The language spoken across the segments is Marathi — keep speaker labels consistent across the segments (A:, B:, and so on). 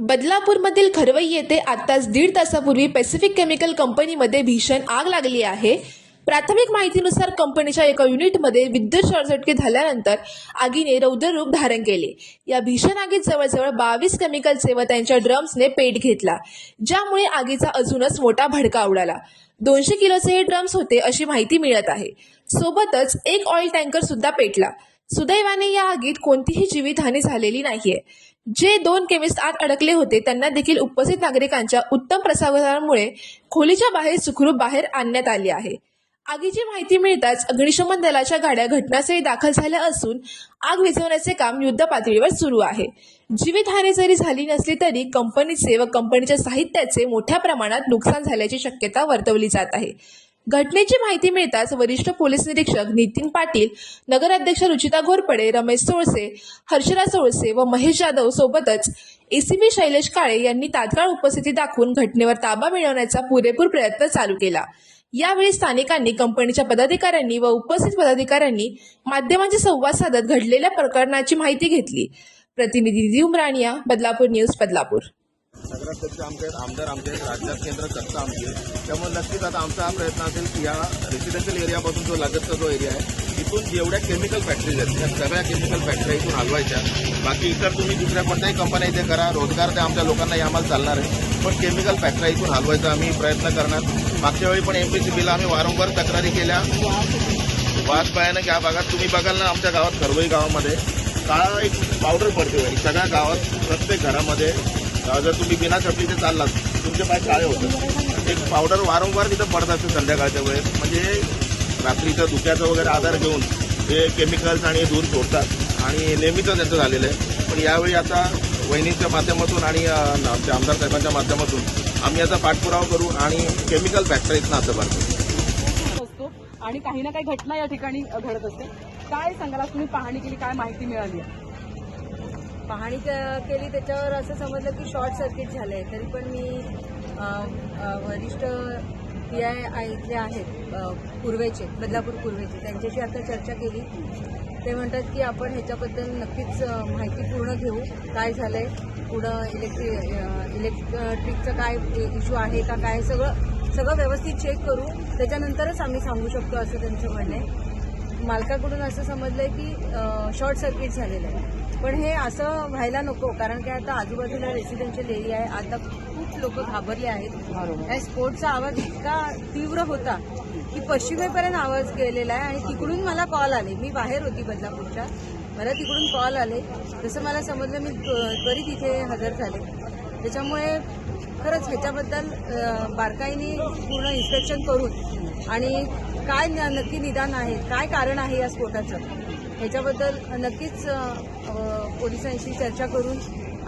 A: बदलापूरमधील खरवई येथे आताच दीड तासापूर्वी पॅसिफिक केमिकल कंपनीमध्ये भीषण आग लागली आहे. प्राथमिक माहितीनुसार कंपनीच्या एका युनिटमध्ये विद्युत शॉर्टसर्किट झाल्यानंतर आगीने रौद्र रूप धारण केले. या भीषण आगीत जवळजवळ बावीस केमिकलचे व त्यांच्या ड्रम्सने पेट घेतला ज्यामुळे आगीचा अजूनच मोठा भडका उडाला. दोनशे किलोचे हे ड्रम्स होते अशी माहिती मिळत आहे. सोबतच एक ऑइल टँकर सुद्धा पेटला. सुदैवाने या आगीत कोणतीही जीवितहानी झालेली नाहीये. जे दोन केमिस्ट आत अडकले होते त्यांना देखील उपस्थित नागरिकांच्या उत्तम प्रसारामुळे खोलीच्या बाहेर सुखरूप बाहेर आणण्यात आली आहे. आगीची माहिती मिळताच अग्निशमन दलाच्या गाड्या घटनास्थळी दाखल झाल्या असून आग विझवण्याचे काम युद्ध पातळीवर सुरू आहे. जीवितहानी जरी झाली नसली तरी कंपनीचे व कंपनीच्या साहित्याचे मोठ्या प्रमाणात नुकसान झाल्याची शक्यता वर्तवली जात आहे. घटनेची माहिती मिळताच वरिष्ठ पोलीस निरीक्षक नितीन पाटील नगराध्यक्ष रुचिता घोरपडे रमेश सोळसे हर्षराज सोळसे व महेश जाधव सोबतच एसीबी शैलेश काळे यांनी तात्काळ उपस्थिती दाखवून घटनेवर ताबा मिळवण्याचा पुरेपूर प्रयत्न चालू केला. यावेळी स्थानिकांनी कंपनीच्या पदाधिकाऱ्यांनी व उपस्थित पदाधिकाऱ्यांनी माध्यमांशी संवाद साधत घडलेल्या प्रकरणाची माहिती घेतली. प्रतिनिधी दिव बदलापूर न्यूज बदलापूर.
B: नगराध्यक्ष आमचे आहेत आमदार आमचे आहेत राज्यात केंद्र सत्ता आमची आहे त्यामुळे नक्कीच आता आमचा हा प्रयत्न असेल की या रेसिडेन्शियल एरियापासून जो लगतचा जो एरिया आहे तिथून जेवढ्या केमिकल फॅक्टरीज आहेत त्या सगळ्या केमिकल फॅक्टरी इथून हलवायच्या. बाकी इतर तुम्ही दुसऱ्या कोणत्याही कंपन्या इथे करा रोजगार त्या आमच्या लोकांनाही आम्हाला चालणार आहे. पण केमिकल फॅक्टऱ्या इथून हलवायचा आम्ही प्रयत्न करणार. मागच्या वेळी पण एम पी सी बीला आम्ही वारंवार तक्रारी केल्या. वाद भयानक या भागात तुम्ही बघाल ना आमच्या गावात खरवई गावामध्ये काळा एक पावडर पडते सगळ्या गावात प्रत्येक घरामध्ये. जर तुम्ही बिना चपलीचे चाललात तुमचे पाय काळे होतात. एक पावडर वारंवार तिथं पडत असते संध्याकाळच्या वेळेस. म्हणजे रात्रीचं धुक्याचा वगैरे आधार घेऊन ते केमिकल्स आणि धूर सोडतात. आणि नेहमीचं त्यांचं झालेलं आहे. पण यावेळी आता वहिनीच्या माध्यमातून आणि आमच्या आमदार साहेबांच्या माध्यमातून आम्ही याचा पाठपुरावा करू आणि केमिकल फॅक्टरीतनं असं भरतो
C: आणि काही ना काही घटना या ठिकाणी घडत असते. काय सांगाल? तुम्ही पाहणी केली काय माहिती मिळाली? आहे?
D: पाहणी क- केली त्याच्यावर असं समजलं की शॉर्ट सर्किट झालं आहे तरी पण मी वरिष्ठ पी आय आय इथले आहेत पूर्वेचे बदलापूर पूर्वेचे. त्यांच्याशी आता चर्चा केली. ते म्हणतात की आपण ह्याच्याबद्दल नक्कीच माहिती पूर्ण घेऊ. काय झालं आहे पुढं इलेक्ट्रि इलेक्ट्रिकचं काय इश्यू आहे का काय सगळं सगळं व्यवस्थित चेक करू. त्याच्यानंतरच आम्ही सांगू शकतो असं त्यांचं म्हणणं आहे. मालकाकडून असं समजलंय की शॉर्ट सर्किट झालेलं आहे. पण हे असं व्हायला नको कारण की आता आजूबाजूला रेसिडेन्शियल एरिया आहे. आता खूप लोक घाबरले आहेत. या स्फोटचा आवाज इतका तीव्र होता की पश्चिमेपर्यंत आवाज गेलेला आहे. आणि तिकडून मला कॉल आले. मी बाहेर होती बदलापूरच्या. मला तिकडून कॉल आले. जसं मला समजलं मी त्व- त्वरित इथे हजर झाले. त्याच्यामुळे खरंच ह्याच्याबद्दल बारकाईने पूर्ण इन्स्पेक्शन करून आणि काय न- नक्की निदान आहे? काय कारण आहे या स्फोटाचं? ह्याच्याबद्दल नक्कीच पोलिसांशी चर्चा करून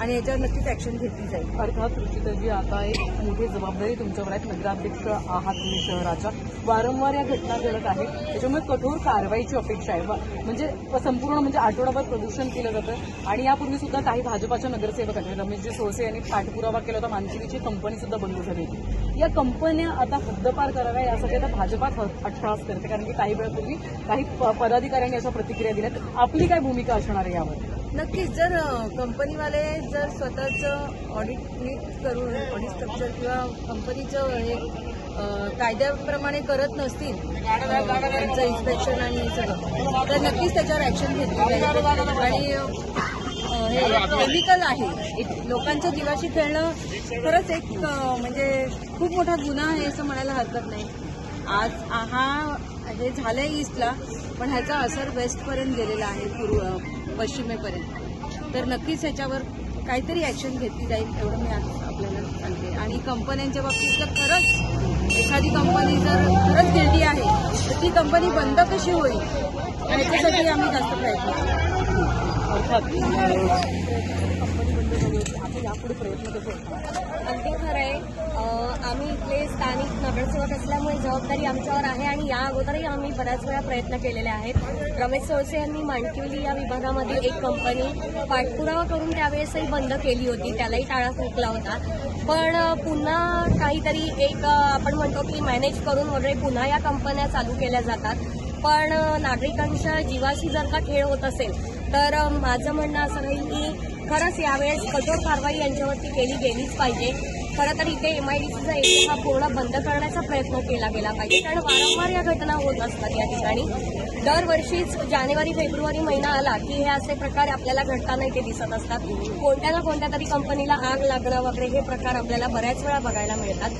D: आणि याच्यावर नक्कीच ॲक्शन घेतली जाईल.
C: अर्थात रुचिताजी आता एक मोठी जबाबदारी तुमच्यावर आहे. नगराध्यक्ष आहात तुम्ही शहराच्या. वारंवार या घटना घडत आहेत. त्याच्यामुळे कठोर कारवाईची अपेक्षा आहे. म्हणजे संपूर्ण म्हणजे आठवडाभर प्रदूषण केलं जातं. आणि यापूर्वी सुद्धा काही भाजपाच्या नगरसेवकांनी रमेशजी सोळसे यांनी पाठपुरावा केला होता. मानसिकीची कंपनी सुद्धा बंद झाली होती. या कंपन्या आता हद्दपार कराव्या यासाठी आता भाजपात ह- अट्टहास करते. कारण की काही वेळापूर्वी काही प- पदाधिकाऱ्यांनी अशा प्रतिक्रिया दिल्यात. आपली काय भूमिका असणार आहे यावर?
D: नक्कीच जर कंपनीवाले जर स्वतःचं ऑडिट नीट करून ऑडिट स्ट्रक्चर किंवा कंपनीचं हे कायद्याप्रमाणे करत नसतील त्यांचं इन्स्पेक्शन आणि हे सगळं तर नक्कीच त्याच्यावर ॲक्शन घेतली जाईल आणि हे केमिकल आहे. एक लोकांच्या जीवाशी खेळणं खरंच एक म्हणजे खूप मोठा गुन्हा आहे असं म्हणायला हरकत नाही. आज हा हे झालंय ईस्टला पण ह्याचा असर वेस्टपर्यंत गेलेला आहे पूर्व पश्चिमेपर्यंत. तर नक्कीच ह्याच्यावर काहीतरी ॲक्शन घेतली जाईल एवढं मी आज आपल्याला सांगते. आणि कंपन्यांच्या बाबतीत जर खरंच एखादी कंपनी जर खरंच गिल्टी आहे तर ती कंपनी बंद कशी होईल? याच्यासाठी आम्ही जास्त प्रयत्न
C: अर्थात कंपनी बंद झाली होती आता यापुढे प्रयत्न कसे होतात
E: अगदी आम्ही इथले स्थानिक नगरसेवक असल्यामुळे जबाबदारी आमच्यावर आहे आणि या अगोदरही आम्ही बऱ्याच वेळा प्रयत्न केलेले आहेत. रमेश सोळसे यांनी मांडकिवली या विभागामध्ये एक कंपनी पाठपुरावा करून त्यावेळेसही बंद केली होती. त्यालाही टाळा फुकला होता. पण पुन्हा काहीतरी एक आपण म्हणतो की मॅनेज करून वगैरे पुन्हा या कंपन्या चालू केल्या जातात. पण नागरिकांच्या जीवाशी जर का खेळ होत असेल तर माझं म्हणणं असं राहील की खरंच यावेळेस कठोर कारवाई यांच्यावरती केली गेलीच पाहिजे. खरं तर इथे एमआयडीसीचा एरिया हा पूर्ण बंद करण्याचा प्रयत्न केला गेला पाहिजे. कारण वारंवार या घटना होत असतात या ठिकाणी. दरवर्षीच जानेवारी फेब्रुवारी महिना आला की हे असे प्रकार आपल्याला घडताना इथे दिसत असतात. कोणत्या ना कोणत्या तरी कंपनीला आग लागणं वगैरे हे प्रकार आपल्याला बऱ्याच वेळा बघायला मिळतात.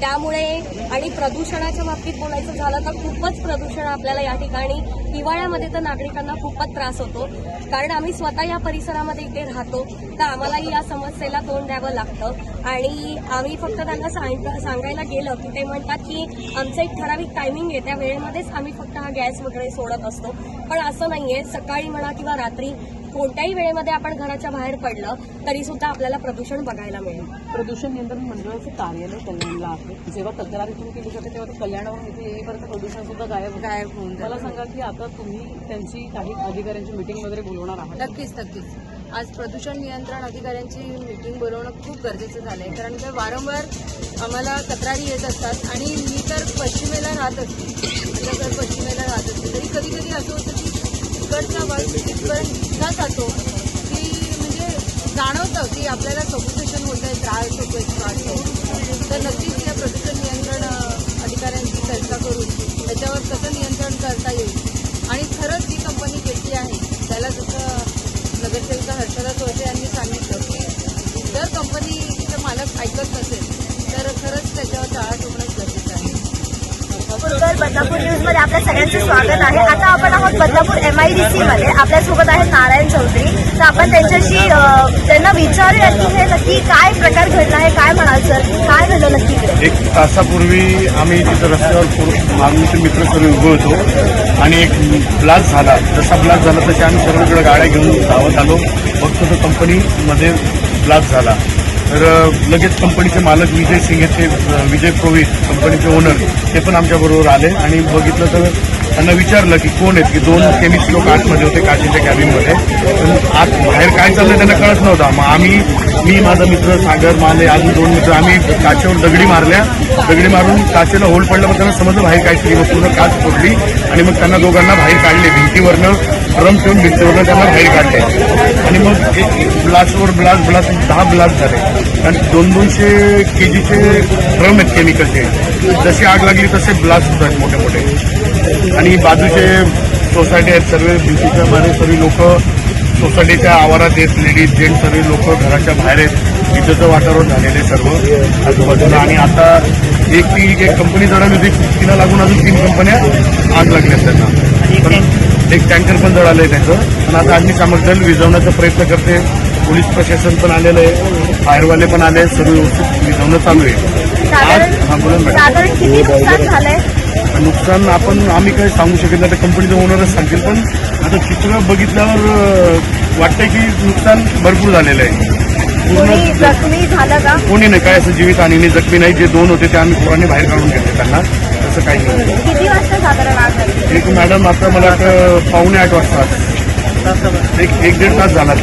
E: त्यामुळे आणि प्रदूषणाच्या बाबतीत बोलायचं झालं तर खूपच प्रदूषण आपल्याला या ठिकाणी हिवाळ्यामध्ये तर नागरिकांना खूपच त्रास होतो. कारण आम्ही स्वतः या परिसरामध्ये इथे राहतो तर आम्हालाही या समस्येला तोंड द्यावं लागतं. आणि आम्ही फक्त त्यांना सांग सांगायला गेलं की ते म्हणतात की आमचं एक ठराविक टायमिंग आहे त्या वेळेमध्येच आम्ही फक्त हा गॅस वगैरे सोडत असतो. पण असं नाहीये सकाळी म्हणा किंवा रात्री कोणत्याही वेळेमध्ये आपण घराच्या बाहेर पडलं तरी सुद्धा आपल्याला प्रदूषण बघायला मिळेल.
C: प्रदूषण नियंत्रण मंडळाचं कार्यालय कल्याणला आहे. जेव्हा तक्रार इथून केली जाते तेव्हा ते कल्याणावरून इथे येईपर्यंत प्रदूषण सुद्धा गायब.
D: गायब होऊन जातं.
C: मला सांगा की आता तुम्ही त्यांची काही अधिकाऱ्यांची मिटिंग वगैरे बोलवणार आहात?
D: नक्कीच नक्कीच. आज प्रदूषण नियंत्रण अधिकाऱ्यांची मीटिंग बोलवणं खूप गरजेचं झालं आहे कारण ते वारंवार आम्हाला तक्रारी येत असतात आणि मी तर पश्चिमेला राहत असते. म्हणजे माझं घर पश्चिमेला राहत असते तरी कधी कधी असं होतं की तिकडचा वास तिथपर्यंत इतका जातो की म्हणजे जाणवतं की आपल्याला सफोकेशन होत आहे त्रास होतो आहे तर नक्कीच या प्रदूषण नियंत्रण अधिकाऱ्यांची चर्चा करून
F: मध्ये आपल्या सगळ्यांचं स्वागत आहे. आता आपण आहोत बदलापूर सी मध्ये. आपल्यासोबत आहेत नारायण चौधरी. तर आपण त्यांच्याशी त्यांना विचारूया की हे नक्की काय प्रकार घडला आहे काय म्हणाल सर काय झालं नक्की
G: एक तासापूर्वी आम्ही तिथं रस्त्यावर मागणीचे मित्र करून उभे होतो. आणि एक ब्लास्ट झाला. जसा ब्लास्ट झाला तसे आम्ही सर्वकडे गाड्या घेऊन धावत आलो. फक्त तो कंपनीमध्ये ब्लास्ट झाला. तर लगेच कंपनीचे मालक विजय सिंग हे ते विजय प्रोवित कंपनीचे ओनर ते पण आमच्याबरोबर आले आणि बघितलं तर त्यांना विचारलं की कोण आहेत की दोन केमिस्ट लोक आतमध्ये होते काचेच्या कॅबिनमध्ये पण आत बाहेर काय चाललं त्यांना कळत नव्हतं. मग आम्ही मी माझा मित्र सागर माले अजून दोन मित्र आम्ही काचेवर दगडी मारल्या. दगडी मारून काचेला होल पडला मग त्यांना समजलं बाहेर काहीतरी मग पूर्ण काच फोडली आणि मग त्यांना दोघांना बाहेर काढले. भिंतीवरनं ड्रम ठेवून भिंतीवरनं त्यांना बाहेर काढले आणि मग एक- ब्लास्टवर ब्लास्ट ब्लास्ट दहा ब्लास्ट झाले. आणि दोन दोनशे के जीचे ड्रम आहेत केमिकलचे जशी आग लागली तसे ब्लास्ट होत आहेत मोठे मोठे. आणि बाजूचे सोसायटी आहेत सर्व भिंतीच्या मारे सर्व लोक सोसायटीच्या आवारात आहेत लेडीज जेंट्स सर्व लोक घराच्या बाहेर आहेत. इथंचं वातावरण झालेले सर्व आजूबाजूला. आणि आता एक ती एक कंपनी जळाली होती तिला लागून अजून तीन कंपन्या आग लागल्यात त्यांना. एक टँकर पण जळालंय त्याचं. पण आता अग्निशामक दल विझवण्याचा प्रयत्न करते पोलीस प्रशासन पण आलेलं आहे. फायरवाले पण आले सर्व व्यवस्थित विझवणं चालू आहे. आज हा बोला मॅडम.
F: किती नुकसान झालंय?
G: नुकसान आपण आम्ही काही सांगू शकत नाही. त्या कंपनीचे ओनरच सांगतील पण आता चित्र बघितल्यावर वाटतंय की नुकसान भरपूर झालेलं आहे.
F: कोणी
G: पूर्ण
F: जखमी झालं का?
G: कोणी नाही. काय असं जीवित आणि नाही जखमी नाही. जे दोन होते ते आम्ही पोरांनी बाहेर काढून घेतले त्यांना. तसं काही नाही.
F: साधारण
G: एक मॅडम आता मला वाटतं पावणे आठ वाजता. एक एक दीड तास झाला.